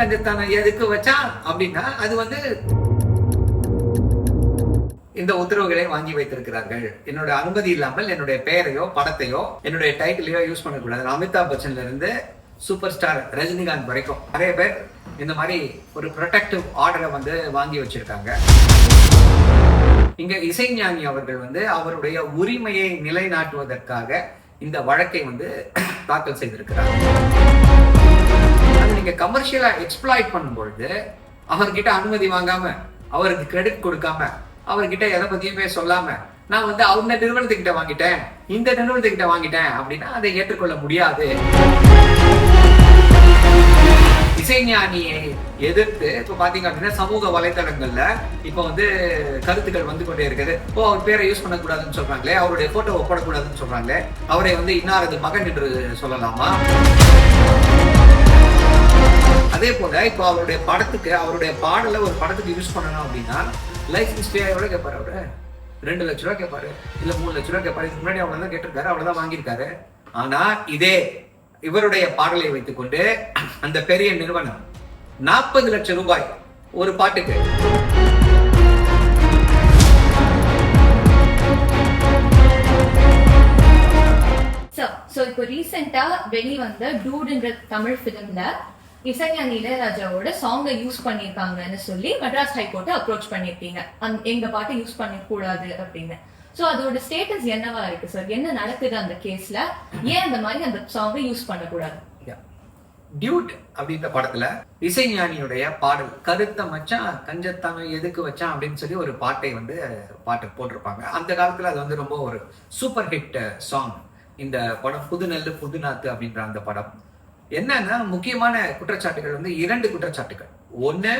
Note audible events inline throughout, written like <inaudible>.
கஞ்சத்தான எதுக்கு வச்சா? அப்படின்னா அது வந்து இந்த உத்தரவுகளை வாங்கி வைத்திருக்கிறார்கள். என்னோட அனுமதி இல்லாமல் என்னுடைய பெயரையோ படத்தையோ என்னுடைய டைட்டிலையோ யூஸ் பண்ணக்கூடாது. அமிதாப் பச்சன்ல இருந்து சூப்பர் ஸ்டார் ரஜினிகாந்த் வரைக்கும். நிறைய பேர் இந்த மாதிரி ஒரு ப்ரொடெக்டிவ் ஆர்டரை வந்து வாங்கி வச்சிருக்காங்க. இங்க இசைஞானி அவர்கள் வந்து அவருடைய உரிமையை நிலைநாட்டுவதற்காக இந்த வழக்கை வந்து தாக்கல் செய்திருக்கிறார். நீங்க கமர்ஷியலா எக்ஸ்ப்ளாய்ட் பண்ணும்பொழுது அவர்கிட்ட அனுமதி வாங்காம அவருக்கு கிரெடிட் கொடுக்காம அவர்கிட்ட எதை பத்தியுமே சொல்லாம நான் வந்து அவங்க நிறுவனத்துக்கிட்ட வாங்கிட்டேன் இந்த நிறுவனத்துக்கிட்ட வாங்கிட்டேன் அப்படின்னா அதை ஏற்றுக்கொள்ள முடியாது. இசைஞானியை எதிர்த்து இப்ப பாத்தீங்க அப்படின்னா சமூக வலைதளங்கள்ல இப்ப வந்து கருத்துக்கள் வந்து கொண்டே இருக்குது. ஓ அவர் பேரை யூஸ் பண்ணக்கூடாதுன்னு சொல்றாங்களே அவருடைய போட்டோ போடக்கூடாதுன்னு சொல்றாங்களே அவரை வந்து இன்னாரது மகன் என்று சொல்லலாமா? அதே போல இப்போ அவருடைய படத்துக்கு அவருடைய பாடலை ஒரு படத்துக்கு யூஸ் பண்ணணும் அப்படின்னா லைசன்ஸ் ஃபீ எவ்வளோ கேட்பாரு அவரு. ரெண்டு லட்ச ரூபா கேட்பாரு இல்லை மூணு லட்ச ரூபா கேட்பாரு இதுக்கு முன்னாடி அவ்வளவுதான் கேட்டிருக்காரு அவ்வளவுதான் வாங்கியிருக்காரு. ஆனா இதே இவருடைய பாடலை வைத்துக்கொண்டு அந்த பெரிய நிறுவனம் நாற்பது லட்சம் ரூபாய் ஒரு பாட்டுக்கு. ஸோ ஸோ இப்போ ரீசெண்டா வெளிவந்த டூடுன்ற தமிழ் ஃபிலிம்ல இசைஞானி இளையராஜாவோட சாங்கை யூஸ் பண்ணியிருக்காங்கன்னு சொல்லி மெட்ராஸ் ஹைகோர்ட்டை அப்ரோச் பண்ணியிருக்கீங்க அந் எங்க பாட்டை யூஸ் பண்ணக்கூடாது அப்படின்னு. ஸோ அதோட ஸ்டேட்டஸ் என்னவா இருக்கு சார் என்ன நடக்குது அந்த கேஸ்ல ஏன் அந்த மாதிரி அந்த சாங்கை யூஸ் பண்ணக்கூடாது? டியூட் அப்படின்ற படத்துல இசைஞானியுடைய பாடல் கருத்த மச்சான் கஞ்சத்தான எதுக்கு வச்சான்? அப்படின்னு சொல்லி ஒரு பாட்டை வந்து பாட்டு போட்டிருப்பாங்க. அந்த காலத்துல அது வந்து ரொம்ப ஒரு சூப்பர் ஹிட் சாங் இந்த படம் புதுநெல்லு புதுநாத்து அப்படின்ற அந்த படம். என்னன்னா முக்கியமான குற்றச்சாட்டுகள் வந்து இரண்டு குற்றச்சாட்டுகள். ஒன்று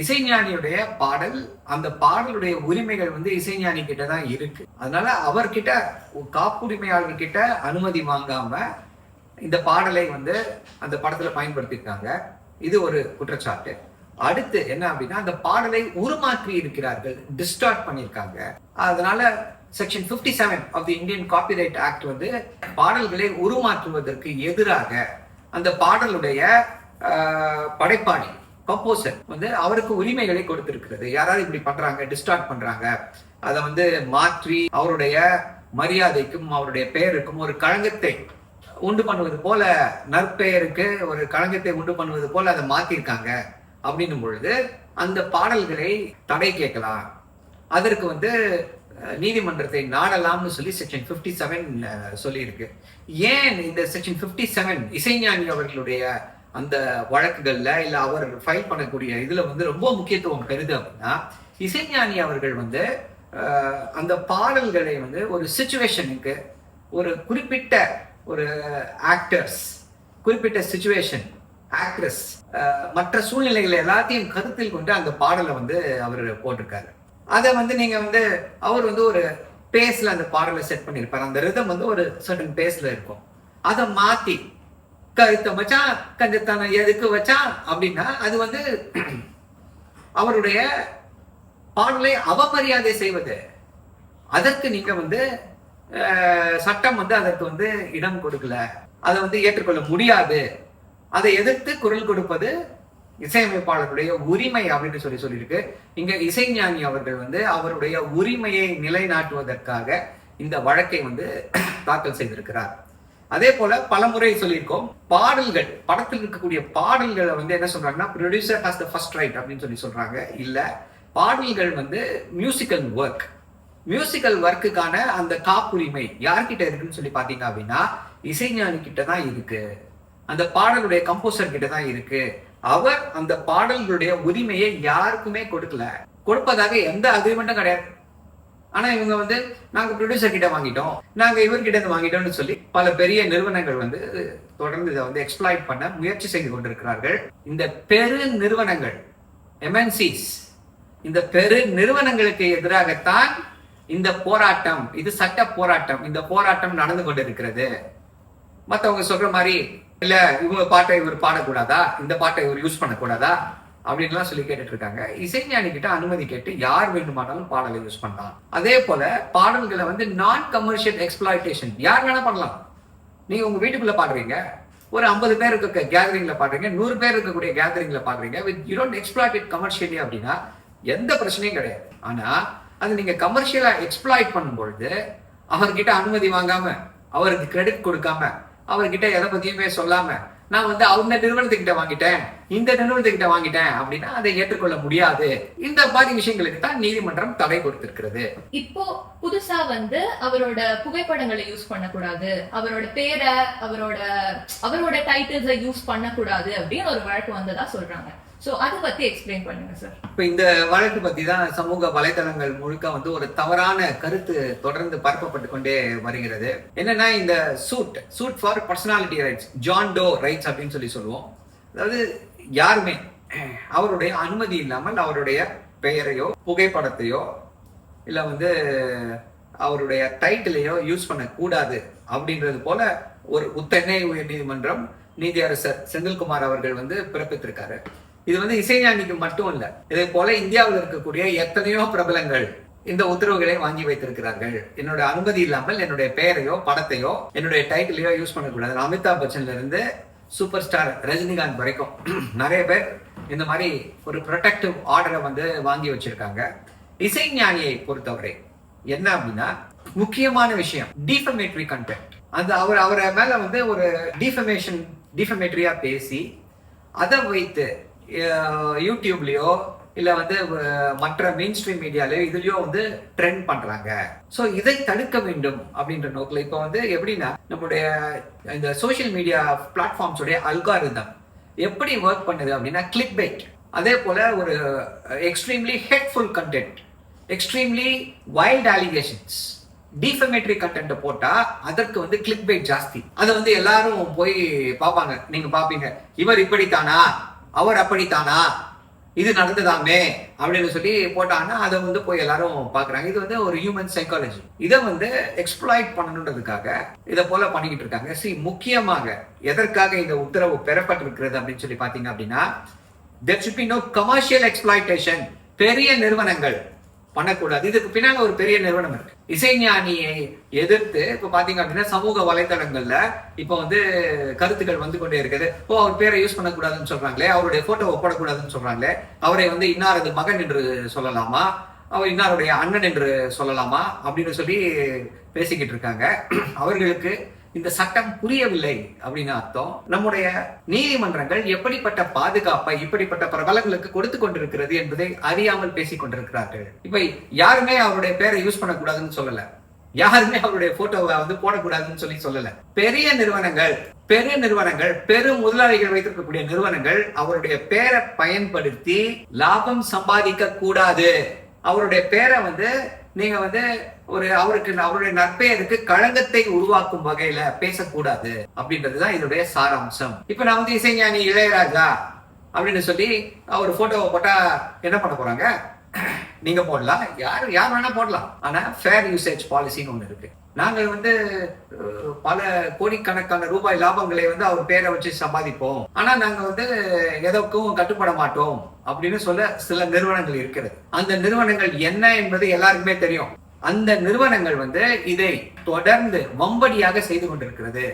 இசைஞானியுடைய பாடல் அந்த பாடலுடைய உரிமைகள் வந்து இசைஞானி கிட்ட தான் இருக்கு. அதனால அவர்கிட்ட காப்புரிமையாளர்கிட்ட அனுமதி வாங்காம இந்த பாடலை வந்து அந்த படத்துல பயன்படுத்தியிருக்காங்க. இது ஒரு குற்றச்சாட்டு. அடுத்து என்ன அப்படின்னா அந்த பாடலை உருமாற்றி இருக்கிறார்கள் டிஸ்டார்ட் பண்ணியிருக்காங்க. அதனால section 57 seven of the Indian copyright act வந்து பாடல்களை உருமாற்றுவதற்கு எதிராக அந்த பாடலுடைய படைப்பாணி படைப்பாளி கம்போசர் வந்து அவருக்கு உரிமைகளை கொடுத்திருக்கிறது. யாராவது இப்படி பண்றாங்க டிஸ்டார்ட் பண்றாங்க? அதை வந்து மாற்றி அவருடைய மரியாதைக்கும் அவருடைய பெயருக்கும் ஒரு களங்கத்தை உண்டு பண்ணுவது போல நற்பெயருக்கு ஒரு களங்கத்தை உண்டு பண்ணுவது போல அதை மாத்திருக்காங்க. அப்படின்னும் பொழுது அந்த பாடல்களை தடை கேட்கலாம். அதற்கு வந்து நீதிமன்றத்தை நாடலாம்னு சொல்லி செக்ஷன் 57 செவன் சொல்லியிருக்கு. ஏன் இந்த செக்ஷன் 57 செவன் இசைஞானி அவர்களுடைய அந்த வழக்குகள்ல இல்லை அவர் ஃபைல் பண்ணக்கூடிய இதுல வந்து ரொம்ப முக்கியத்துவம் பெறுது அப்படின்னா இசைஞானி அவர்கள் வந்து அந்த பாடல்களை வந்து ஒரு சுச்சுவேஷனுக்கு ஒரு குறிப்பிட்ட ஒரு ஆக்டர்ஸ் குறிப்பிட்ட சுச்சுவேஷன் ஆக்ட்ரஸ் மற்ற சூழ்நிலைகளை எல்லாத்தையும் கருத்தில் கொண்டு அந்த பாடலை வந்து அவர் போட்டிருக்காரு. அதை வந்து நீங்க வந்து அவர் வந்து ஒரு பேஸ்ல அந்த பாடலை செட் பண்ணியிருப்பார். அந்த ரிதம் வந்து ஒரு சர்டன் பேஸ்ல இருக்கும். அதை மாத்தி கருத்தை வச்சா கஞ்சத்தான எதுக்கு வச்சா அப்படின்னா அது வந்து <clears throat> அவருடைய பாடலை அவமரியாதை செய்வது. அதற்கு நீங்க வந்து சட்டம் வந்து அதற்கு வந்து இடம் கொடுக்கல. அதை வந்து ஏற்றுக்கொள்ள முடியாது. அதை எதிர்த்து குரல் கொடுப்பது இசையமைப்பாளருடைய உரிமை அப்படின்னு சொல்லி சொல்லியிருக்கு. இங்க இசைஞானி அவர்கள் வந்து அவருடைய உரிமையை நிலைநாட்டுவதற்காக இந்த வழக்கை வந்து <clears throat> தாக்கல் செய்திருக்கிறார். அதே போல பலமுறை சொல்லியிருக்கோம் பாடல்கள் படத்தில் இருக்கக்கூடிய பாடல்களை வந்து என்ன சொல்றாங்கன்னா producer has the first right அப்படின்னு சொல்லி சொல்றாங்க. இல்ல பாடல்கள் வந்து மியூசிக்கல் ஒர்க் மியூசிக்கல் ஒர்க்குக்கான அந்த காப்புரிமை யார்கிட்ட இருக்குன்னு சொல்லி பாத்தீங்க அப்படின்னா இசைஞானி கிட்ட தான் இருக்கு. அந்த பாடலுடைய கம்போசர் கிட்ட தான் இருக்கு. அவர் அந்த பாடல்களுடைய உரிமையை யாருக்குமே கொடுக்கல. கொடுப்பதாக எந்த அக்ரிமெண்ட்டும் கிடையாது. ஆனா இவங்க வந்து நாங்க ப்ரொடியூசர் கிட்ட வாங்கிட்டோம். நாங்க இவர்கிட்ட இருந்து வாங்கிட்டோம்னு சொல்லி பல பெரிய நிறுவனங்கள் வந்து தொடர்ந்து இதை வந்து எக்ஸ்பிளாய்ட் பண்ண முயற்சி செய்து கொண்டிருக்கிறார்கள். இந்த பெரு நிறுவனங்கள் எம்என்சிஸ் இந்த பெரு நிறுவனங்களுக்கு எதிராகத்தான் இந்த போராட்டம் இது சட்ட போராட்டம் இந்த போராட்டம் நடந்து கொண்டிருக்கிறது. மற்றவங்க சொல்ற மாதிரி இல்ல இவங்க பாட்டை இவர் பாடக்கூடாதா? இந்த பாட்டை இவர் யூஸ் பண்ணக்கூடாதா? அப்படின்லாம் சொல்லி கேட்டுட்டு இருக்காங்க இசைஞானி கிட்ட அனுமதி கேட்டு யார் வேண்டுமானாலும் பாடலை யூஸ் பண்ணலாம். அதே போல பாடல்களை வந்து நான் கமர்ஷியல் எக்ஸ்பிளாய்டேஷன் யார் வேணா பண்ணலாம். நீங்க உங்க வீட்டுக்குள்ள பாடுறீங்க ஒரு ஐம்பது பேர் இருக்க கேதரிங்ல பாடுறீங்க நூறு பேர் இருக்கக்கூடிய கேதரிங்ல பாடுறீங்க with you don't exploit it commercially அப்படின்னா எந்த பிரச்சனையும் கிடையாது. ஆனா அது நீங்க கமர்ஷியலா எக்ஸ்பிளாய்ட் பண்ணும்பொழுது அவர்கிட்ட அனுமதி வாங்காம அவருக்கு கிரெடிட் கொடுக்காம அவர்கிட்ட எதை பத்தியுமே சொல்லாம நான் வந்து அவங்க நிறுவனத்துக்கிட்ட வாங்கிட்டேன் இந்த நிறுவனத்துக்கிட்ட வாங்கிட்டேன் அப்படின்னா அதை ஏற்றுக்கொள்ள முடியாது. இந்த மாதிரி விஷயங்களுக்கு தான் நீதிமன்றம் தடை கொடுத்திருக்கிறது. இப்போ புதுசா வந்து அவரோட புகைப்படங்களை யூஸ் பண்ணக்கூடாது. அவரோட பேரை அவரோட அவரோட டைட்டில்ஸை யூஸ் பண்ணக்கூடாது அப்படின்னு ஒரு வழக்கு வந்ததா சொல்றாங்க. ஸோ அதை பத்தி எக்ஸ்பிளைன் பண்ணுங்க சார் இப்ப இந்த வழக்கு பத்தி தான் சமூக வலைதளங்கள் முழுக்க வந்து ஒரு தவறான கருத்து தொடர்ந்து பரப்பப்பட்டு கொண்டே வருகிறது. என்னன்னா இந்த suit suit for personality rights John Doe rights அப்படின்னு சொல்லி சொல்லுவோம். அதாவது யாருமே அவருடைய அனுமதி இல்லாமல் அவருடைய பெயரையோ புகைப்படத்தையோ இல்ல வந்து அவருடைய டைட்டிலையோ யூஸ் பண்ணக்கூடாது அப்படின்றது போல ஒரு உத்தனை உயர்நீதிமன்றம் நீதியரசர் செந்தில்குமார் அவர்கள் வந்து பிறப்பித்திருக்காரு. இது வந்து இசைஞானிக்கு மட்டும் இல்லை இதே போல இந்தியாவில் இருக்கக்கூடிய எத்தனையோ பிரபலங்கள் இந்த உத்தரவுகளை வாங்கி வைத்திருக்கிறார்கள். என்னோட அனுமதி இல்லாமல் என்னுடைய பெயரையோ படத்தையோ என்னுடைய டைட்டிலையோ யூஸ் பண்ணக்கூடாது. அமிதாப் பச்சன்ல இருந்து சூப்பர் ஸ்டார் ரஜினிகாந்த் வரைக்கும் <clears throat> நிறைய பேர் இந்த மாதிரி ஒரு ப்ரொடெக்டிவ் ஆர்டரை வந்து வாங்கி வச்சிருக்காங்க. இசைஞானியை பொறுத்தவரை என்ன அப்படின்னா முக்கியமான விஷயம் டிஃபமேட்ரி கண்டென்ட் அந்த அவர் அவரை மேல வந்து ஒரு டிஃபமேஷன் டிஃபமேட்ரியா பேசி அதை வைத்து யூடியூப்லேயோ இல்லை வந்து மற்ற மெயின் ஸ்ட்ரீம் மீடியாலயோ இதுலேயோ வந்து ட்ரெண்ட் பண்ணுறாங்க ஸோ இதை தடுக்க வேண்டும் அப்படின்ற நோக்கில் இப்போ வந்து எப்படின்னா நம்முடைய இந்த சோஷியல் மீடியா பிளாட்ஃபார்ம்ஸுடைய அல்காரிதம் எப்படி ஒர்க் பண்ணுது அப்படின்னா கிளிக் பைட் அதே போல் ஒரு extremely hateful content extremely wild allegations defamatory content போட்டா அதற்கு வந்து கிளிக் பைட் ஜாஸ்தி. அதை வந்து எல்லாரும் போய் பார்ப்பாங்க. நீங்க பாப்பீங்க இவர் இப்படித்தானா? அவர் அப்படித்தானா? இது நடந்ததாமே? அப்படின்னு சொல்லி போட்டாங்கன்னா அதை வந்து போய் எல்லாரும் பாக்குறாங்க இது வந்து ஒரு ஹியூமன் சைக்காலஜி இதை வந்து எக்ஸ்ப்ளாய்ட் பண்ணணுன்றதுக்காக இதை போல பண்ணிக்கிட்டு இருக்காங்க. சி முக்கியமாக எதற்காக இந்த உத்தரவு பெறப்பட்டிருக்கிறது அப்படின்னு சொல்லி பாத்தீங்க அப்படின்னா there should be no commercial exploitation பெரிய நிறுவனங்கள் பண்ணக்கூடாது. இதுக்கு பின்னால ஒரு பெரிய நிறுவனம் இருக்கு. இசைஞானியை எதிர்த்து இப்ப பாத்தீங்க அப்படின்னா சமூக வலைதளங்கள்ல இப்ப வந்து கருத்துக்கள் வந்து கொண்டே இருக்குது. ஓ அவர் பேரை யூஸ் பண்ணக்கூடாதுன்னு சொல்றாங்களே அவருடைய போட்டோ ஒப்படக்கூடாதுன்னு சொல்றாங்களே அவரை வந்து இன்னாரது மகன் என்று சொல்லலாமா? அவர் இன்னாருடைய அண்ணன் என்று சொல்லலாமா? அப்படின்னு சொல்லி பேசிக்கிட்டு இருக்காங்க. அவர்களுக்கு இந்த சட்டம் புரியவில்லை அப்படின்னு அர்த்தம். நம்முடைய நீதிமன்றங்கள் எப்படிப்பட்ட பாதுகாப்பை இப்படிப்பட்ட பிரபலங்களுக்கு கொடுத்து கொண்டிருக்கிறது என்பதை அறியாமல் பேசிக் கொண்டிருக்கிறார்கள். இப்ப யாருமே அவருடைய பேரை யூஸ் பண்ணக்கூடாதுன்னு சொல்லல. யாருமே அவருடைய போட்டோவை வந்து போடக்கூடாதுன்னு சொல்லி சொல்லல. பெரிய நிறுவனங்கள் பெரிய நிறுவனங்கள் பெரும் முதலாளிகள் வைத்திருக்கக்கூடிய நிறுவனங்கள் அவருடைய பேரை பயன்படுத்தி லாபம் சம்பாதிக்க கூடாது அவருடைய பேரை வந்து நீங்க வந்து ஒரு அவருக்கு அவருடைய நற்பெயருக்கு களங்கத்தை உருவாக்கும் வகையில பேசக்கூடாது அப்படின்றதுதான் இதனுடைய சாராம்சம். இப்ப நான் வந்து இசைஞானி இளையராஜா அப்படின்னு சொல்லி அவர் போட்டோவை போட்டா என்ன பண்ண போறாங்க? நீங்க போடலாம். யார் யார் வேணா போடலாம். ஆனா ஃபேர் யூசேஜ் பாலிசின்னு ஒண்ணு இருக்கு. நாங்கள் வந்து பல கோடிக்கணக்கான ரூபாய் லாபங்களை வந்து அவர் பேரை வச்சு சம்பாதிப்போம். ஆனா நாங்க வந்து எதற்கும் கட்டுப்பட மாட்டோம் அப்படின்னு சொல்ல சில நிறுவனங்கள் இருக்கிறது. அந்த நிறுவனங்கள் என்ன என்பது எல்லாருக்குமே தெரியும். அந்த நிறுவனங்கள் வந்து இதை தொடர்ந்து வம்படியாக செய்து கொண்டிருக்கிறது.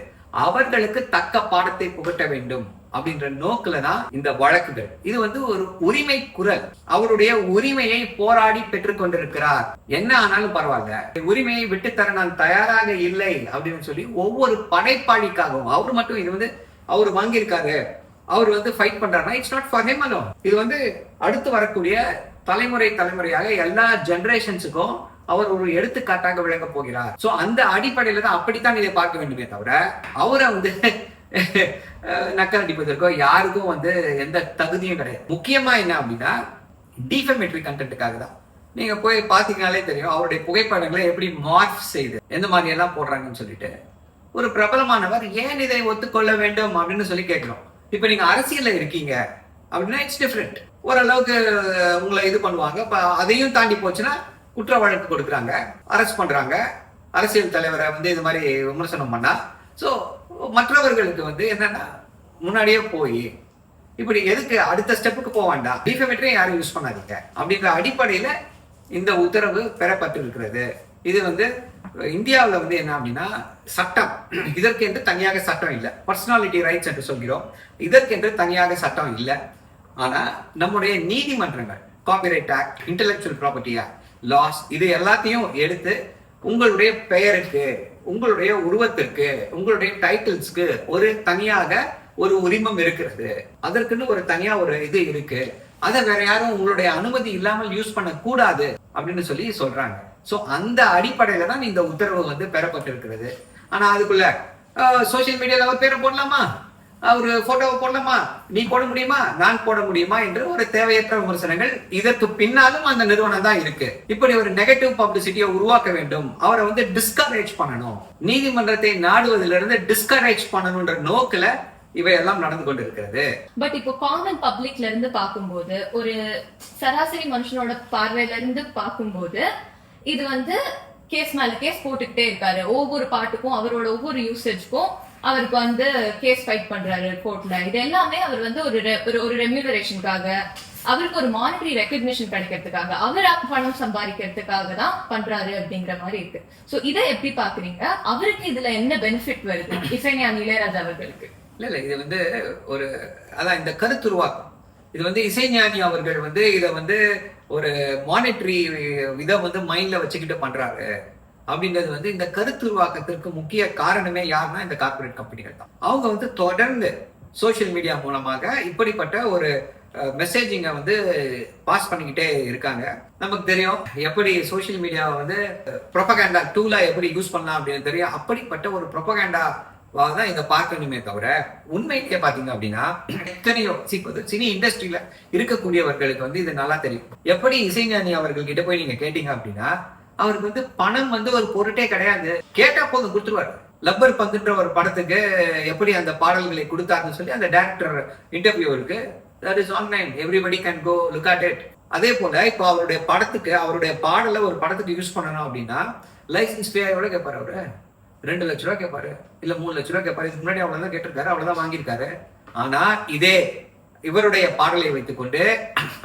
அவர்களுக்கு தக்க பாடத்தை புகட்ட வேண்டும் அப்படின்ற நோக்குல தான் இந்த வழக்குகள். இது வந்து ஒரு உரிமை குரல். அவருடைய உரிமையை போராடி பெற்றுக் கொண்டிருக்கிறார். என்ன ஆனாலும் பரவாயில்ல. உரிமையை விட்டுத்தர நான் தயாராக இல்லை அப்படின்னு சொல்லி ஒவ்வொரு படைப்பாளிக்காகவும் அவர் மட்டும் இது வந்து அவர் வாங்கியிருக்காரு அவர் வந்து ஃபைட் பண்றாருன்னா it's not for him alone இது வந்து அடுத்து வரக்கூடிய தலைமுறை தலைமுறையாக எல்லா ஜெனரேஷன்ஸுக்கும் அவர் ஒரு எடுத்துக்காட்டாக விளங்க போகிறார். சோ அந்த அடிப்படையில தான் அப்படித்தான் இதை பார்க்க வேண்டுமே தவிர அவரை வந்து நக்கல் அடிப்பதற்கோ யாருக்கும் வந்து எந்த தகுதியும் கிடையாது. முக்கியமா என்ன அப்படின்னா டிஃபமேட்ரி கண்டென்ட்டுக்காக தான். நீங்க போய் பாத்தீங்கனாலே தெரியும் அவருடைய புகைப்படங்களை எப்படி மார்ஃப் செய்து எந்த மாதிரி எல்லாம் போடுறாங்கன்னு சொல்லிட்டு. ஒரு பிரபலமானவர் ஏன் இதை ஒத்துக்கொள்ள வேண்டும்? அப்படின்னு சொல்லி கேட்கிறோம். இப்ப நீங்க அரசியல்ல இருக்கீங்க அப்படின்னா இட்ஸ் டிஃப்ரெண்ட் ஓரளவுக்கு உங்களை இது பண்ணுவாங்க. அதையும் தாண்டி போச்சுன்னா குற்ற வழக்கு கொடுக்குறாங்க அரெஸ்ட் பண்ணுறாங்க அரசியல் தலைவரை வந்து இது மாதிரி விமர்சனம் பண்ணா. ஸோ மற்றவர்களுக்கு வந்து என்னன்னா முன்னாடியே போய் இப்படி எதுக்கு அடுத்த ஸ்டெப்புக்கு போக வேண்டாம். டிஃபமேட்டரே யாரும் யூஸ் பண்ணாதீங்க. அப்படின்ற அடிப்படையில் இந்த உத்தரவு பெறப்பட்டிருக்கிறது. இது வந்து இந்தியாவில் வந்து என்ன அப்படின்னா சட்டம். இதற்கு என்று தனியாக சட்டம் இல்லை. பர்சனாலிட்டி ரைட்ஸ் என்று சொல்கிறோம். இதற்கு என்று தனியாக சட்டம் இல்லை. ஆனால் நம்முடைய நீதிமன்றங்கள் copyright act intellectual property act laws இது எல்லாத்தையும் எடுத்து உங்களுடைய பெயருக்கு உங்களுடைய உருவத்திற்கு உங்களுடைய டைட்டில்ஸ்க்கு ஒரு தனியாக ஒரு உரிமம் இருக்கிறது. அதற்குன்னு ஒரு தனியா ஒரு இது இருக்கு. அதை வேற யாரும் உங்களுடைய அனுமதி இல்லாமல் யூஸ் பண்ண கூடாது அப்படின்னு சொல்லி சொல்றாங்க. சோ அந்த அடிப்படையில தான் இந்த உத்தரவு வந்து பெறப்பட்டிருக்கிறது. ஆனா அதுக்குள்ள சோசியல் மீடியால அவர் பேரை போடலாமா? ஒரு போட்டோவை போடலாமா நீ போட முடியுமா? நான் போட முடியுமா? என்று ஒரு தேவையற்ற விமர்சனங்கள் இதற்கு பின்னாலும் அந்த நிறுவனம் தான் இருக்கு. இப்படி ஒரு நெகட்டிவ் பப்ளிசிட்டியை உருவாக்க வேண்டும். அவரை வந்து டிஸ்கரேஜ் பண்ணணும். நீதிமன்றத்தை நாடுவதிலிருந்து டிஸ்கரேஜ் பண்ணணும்ன்ற நோக்குல இவையெல்லாம் நடந்து கொண்டு இருக்கிறது பட் இப்போ காமன் பப்ளிக்ல இருந்து பார்க்கும்போது ஒரு சராசரி மனுஷனோட பார்வையில இருந்து பார்க்கும்போது இது வந்து கேஸ் மேல கேஸ் போட்டுக்கிட்டே இருக்காரு. ஒவ்வொரு பாட்டுக்கும் அவரோட ஒவ்வொரு யூசேஜ்க்கும் அவருக்கு வந்து கேஸ் ஃபைட் பண்றாரு கோர்ட்ல இது எல்லாமே அவர் வந்து ஒரு ஒரு- ஒரு ரெம்யூனரேஷனுக்காக அவருக்கு ஒரு மானிட்டரி ரெக்கக்னிஷன் கிடைக்கிறதுக்காக அவர் பணம் சம்பாதிக்கிறதுக்காக தான் பண்றாரு அப்படிங்கிற மாதிரி இருக்கு. சோ இதை எப்படி பாக்குறீங்க? அவருக்கு இதுல என்ன பெனிஃபிட் வருது? இசைஞானி இளையராஜா அவர்களுக்கு. இல்ல இல்ல இது வந்து ஒரு அதான் இந்த கருத்துருவாக்கம் இது வந்து இசைஞானி அவர்கள் வந்து இதை வந்து ஒரு மானிட்டரி இதை வந்து மைண்ட்ல வச்சுக்கிட்டு பண்றாரு அப்படின்றது வந்து இந்த கருத்து உருவாக்கத்திற்கு முக்கிய காரணமே யாருன்னா இந்த கார்ப்பரேட் கம்பெனிகள் தான். அவங்க வந்து தொடர்ந்து சோஷியல் மீடியா மூலமாக இப்படிப்பட்ட ஒரு மெசேஜிங்கை வந்து பாஸ் பண்ணிக்கிட்டே இருக்காங்க. நமக்கு தெரியும் எப்படி சோஷியல் மீடியாவை வந்து ப்ரொபகேண்டா டூலா எப்படி யூஸ் பண்ணலாம் அப்படின்னு தெரியும். அப்படிப்பட்ட ஒரு ப்ரொபகேண்டா தான் இதை பார்க்கணுமே தவிர உண்மையிலேயே பாத்தீங்க அப்படின்னா எத்தனையோ சினி இண்டஸ்ட்ரியில இருக்கக்கூடியவர்களுக்கு வந்து இது நல்லா தெரியும். எப்படி இசைஞானி அவர்கள் கிட்ட போய் நீங்க கேட்டீங்க அப்படின்னா அவருக்கு வந்து பணம் வந்து ஒரு பொருட்டே கிடையாது. கேட்டா போதும் கொடுத்துருவாரு. லப்பர் பந்துன்ற ஒரு படத்துக்கு எப்படி அந்த பாடல்களை கொடுத்தாருன்னு சொல்லி அந்த டேரக்டர் இன்டர்வியூ இருக்கு. That is online everybody can go look at it அதே போல இப்போ அவருடைய படத்துக்கு அவருடைய பாடலை ஒரு படத்துக்கு யூஸ் பண்ணணும் அப்படின்னா லைசன்ஸ் பேயோட கேட்பாரு அவரு. ரெண்டு லட்ச ரூபா கேட்பாரு இல்ல மூணு லட்ச ரூபா கேட்பாரு இதுக்கு முன்னாடி அவ்வளவுதான் கேட்டிருக்காரு. அவ்வளவுதான் வாங்கியிருக்காரு. ஆனா இதே இவருடைய பாடலை வைத்துக்கொண்டு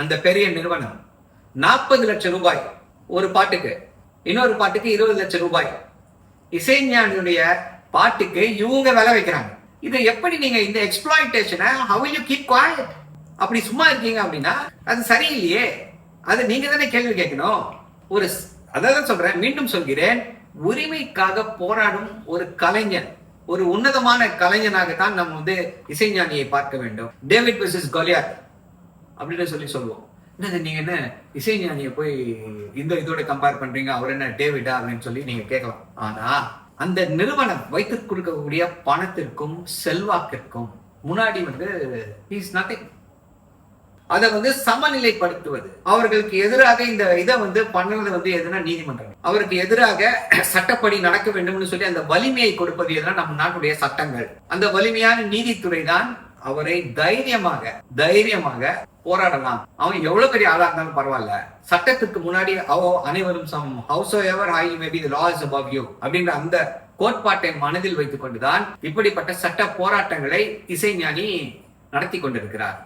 அந்த பெரிய நிறுவனம் நாற்பது லட்சம் ரூபாய் ஒரு பாட்டுக்கு இன்னொரு பாட்டுக்கு இருபது லட்சம் ரூபாய். இசைஞானியுடைய பாட்டுக்கு இவங்க விலை வைக்கிறாங்க. இதை எப்படி நீங்க இந்த எக்ஸ்பிளாய்டேஷனை ஹவ் யூ கீப் குவாய்ட் அப்படி சும்மா இருக்கீங்க அப்படின்னா அது சரியில்லையே. அது நீங்க தானே கேள்வி கேட்கணும். ஒரு அதான் சொல்றேன் மீண்டும் சொல்கிறேன். உரிமைக்காக போராடும் ஒரு கலைஞன் ஒரு உன்னதமான கலைஞனாகத்தான் நம்ம வந்து இசைஞானியை பார்க்க வேண்டும். டேவிட் வெர்சஸ் கோலியாத் அப்படின்னு சொல்லி சொல்லுவோம். என்னது நீங்க என்ன இசைஞானிய போய் இந்த இதோட கம்பேர் பண்றீங்க? அவர் என்ன டேவிடா அப்படின்னு சொல்லி நீங்க கேட்கலாம். ஆனா அந்த நிறுவனம் வைத்து கொடுக்கக்கூடிய பணத்திற்கும் செல்வாக்கிற்கும் முன்னாடி வந்து இஸ் நத்திங் அதை வந்து சமநிலைப்படுத்துவது. அவர்களுக்கு எதிராக இந்த இதை வந்து பண்ணது வந்து எதுனா நீதிமன்றம். அவருக்கு எதிராக சட்டப்படி நடக்க வேண்டும்னு சொல்லி அந்த வலிமையை கொடுப்பது எதுனா நம்ம நாட்டுடைய சட்டங்கள். அந்த வலிமையான நீதித்துறை தான் அவரை தைரியமாக தைரியமாக போராடலாம். அவன் எவ்வளவு பெரிய ஆளா இருந்தாலும் பரவாயில்ல. சட்டத்துக்கு முன்னாடி அவ அனைவரும் some house ever I maybe the law is above அப்படின்ற அந்த கோட்பாட்டை மனதில் வைத்துக் கொண்டுதான் இப்படிப்பட்ட சட்ட போராட்டங்களை இசைஞானி நடத்தி கொண்டிருக்கிறார்.